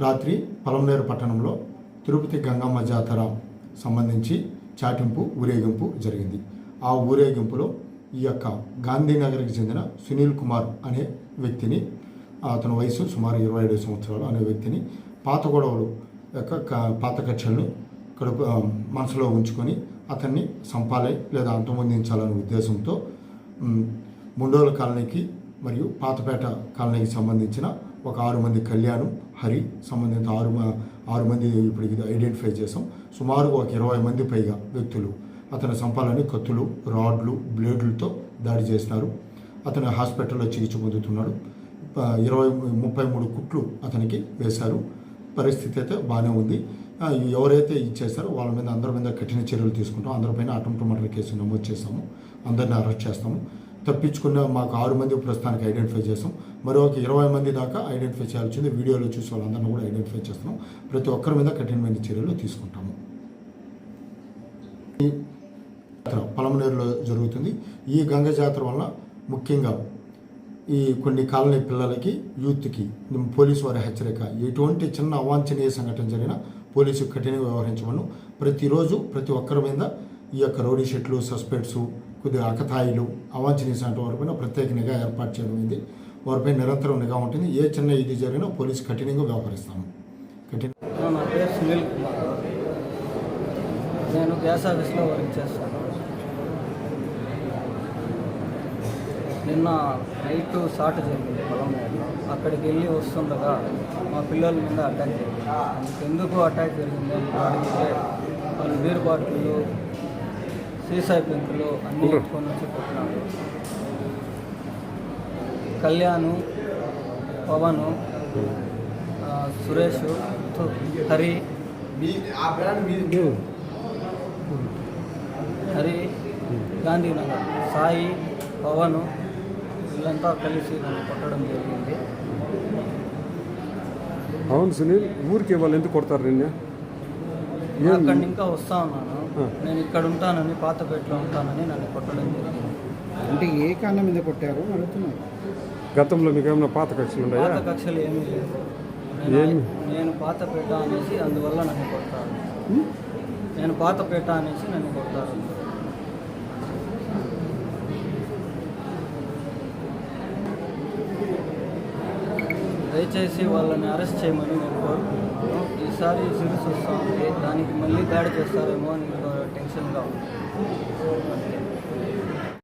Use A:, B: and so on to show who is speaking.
A: రాత్రి పలమనేరు పట్టణంలో తిరుపతి గంగమ్మ జాతర సంబంధించి చాటింపు ఊరేగింపు జరిగింది. ఆ ఊరేగింపులో ఈ యొక్క గాంధీనగర్కి చెందిన సునీల్ కుమార్ అనే వ్యక్తిని అతని వయసు సుమారు ఇరవై ఏడు సంవత్సరాలు అనే వ్యక్తిని పాత గొడవలు యొక్క పాత కక్షలను కడుపు మనసులో ఉంచుకొని అతన్ని సంపాలి లేదా అంతమొందించాలనే ఉద్దేశంతో ముండోల కాలనీకి మరియు పాతపేట కాలనీకి సంబంధించిన ఒక ఆరు మంది కళ్యాణం హరి సంబంధిత ఆరు మ- ఆరు మంది ఇప్పుడు ఐడెంటిఫై చేసాం సుమారు ఒక ఇరవై మంది పైగా వ్యక్తులు. అతని సంపాలని కత్తులు రాడ్లు బ్లేడ్లతో దాడి చేసినారు. అతను హాస్పిటల్లో చికిత్స పొందుతున్నాడు. ఇరవై ముప్పై మూడు కుట్లు అతనికి వేశారు. పరిస్థితి అయితే బాగానే ఉంది. ఎవరైతే ఇచ్చేసారో వాళ్ళ మీద అందరి మీద కఠిన చర్యలు తీసుకుంటాం. అందరిపైన అటెంప్ట్ మర్డర్ కేసు నమోదు చేస్తాము. అందరిని అరెస్ట్ చేస్తాము. తప్పించుకున్న మాకు ఆరు మంది ప్రస్తుతానికి ఐడెంటిఫై చేస్తాం మరో ఒక ఇరవై మంది దాకా ఐడెంటిఫై చేయాల్సింది వీడియోలో చూసి వాళ్ళందరినీ కూడా ఐడెంటిఫై చేస్తున్నాం. ప్రతి ఒక్కరి మీద కఠినమైన చర్యలు తీసుకుంటాము. పలమనేరులో జరుగుతుంది. ఈ గంగ జాతర వల్ల ముఖ్యంగా ఈ కొన్ని కాలనీ పిల్లలకి యూత్కి పోలీసు వారి హెచ్చరిక ఎటువంటి చిన్న అవాంఛనీయ సంఘటన జరిగినా పోలీసు కఠినంగా వ్యవహరించమను. ప్రతిరోజు ప్రతి ఒక్కరి మీద ఈ యొక్క రౌడీ షెట్లు సస్పెక్ట్స్ కొద్దిగా అకతాయిలు అవాంఛనీయ వారిపైన వారి పైన ప్రత్యేక నిఘా ఏర్పాటు చేయడం వారిపై నిరంతరం నిఘా ఉంటుంది. ఏ చిన్న ఇది జరిగినా పోలీసు కఠినంగా వ్యవహరిస్తాము. కఠిన
B: నా పేరు సునీల్ కుమార్. నేను గ్యాస్ ఆఫీస్లో వర్క్ చేస్తాను. నిన్న నైట్ షార్ట్ జరిగింది పొలం అక్కడికి వెళ్ళి వస్తుండగా మా పిల్లల మీద అటాక్ జరిగింది. ఎందుకు అటాక్ జరిగింది? అడిగితే వాళ్ళు బీర్ బాటిళ్ళు సీసాయి పెంకులు అన్నీ ఎత్తుకొని వచ్చి కొట్టినారు కళ్యాణు పవను సురేష్ హరి హరి గాంధీనగర్ సాయి పవన్ వీళ్ళంతా కలిసి నన్ను కొట్టడం జరిగింది.
C: అవును సునీల్ ఊరికి వాళ్ళు ఎందుకు కొడతారు నిన్న?
B: అక్కడి ఇంకా వస్తా ఉన్నాను. నేను ఇక్కడ ఉంటానని పాతపేటలో ఉంటానని నన్ను కొట్టడం జరిగింది.
D: అంటే ఏ కారణం మీద కొట్టారు అని అడుగుతున్నారు
C: గతంలో మీకు ఏమైనా పాత కక్షలు ఉన్నాయా?
B: పాత కక్షలు ఏమీ లేవు. నేను
C: ఏమి?
B: నేను పాతపేట అనేసి అందువల్ల నన్ను
D: హ్మ్?
B: నేను పాతపేట అనేసి నన్ను కొడతారు. దయచేసి వాళ్ళని అరెస్ట్ చేయమని నేను కోరుకుంటున్నాను. ఈసారి సిరీస్ వస్తూ ఉంది దానికి మళ్ళీ దాడి చేస్తారేమో అని టెన్షన్గా ఉంది.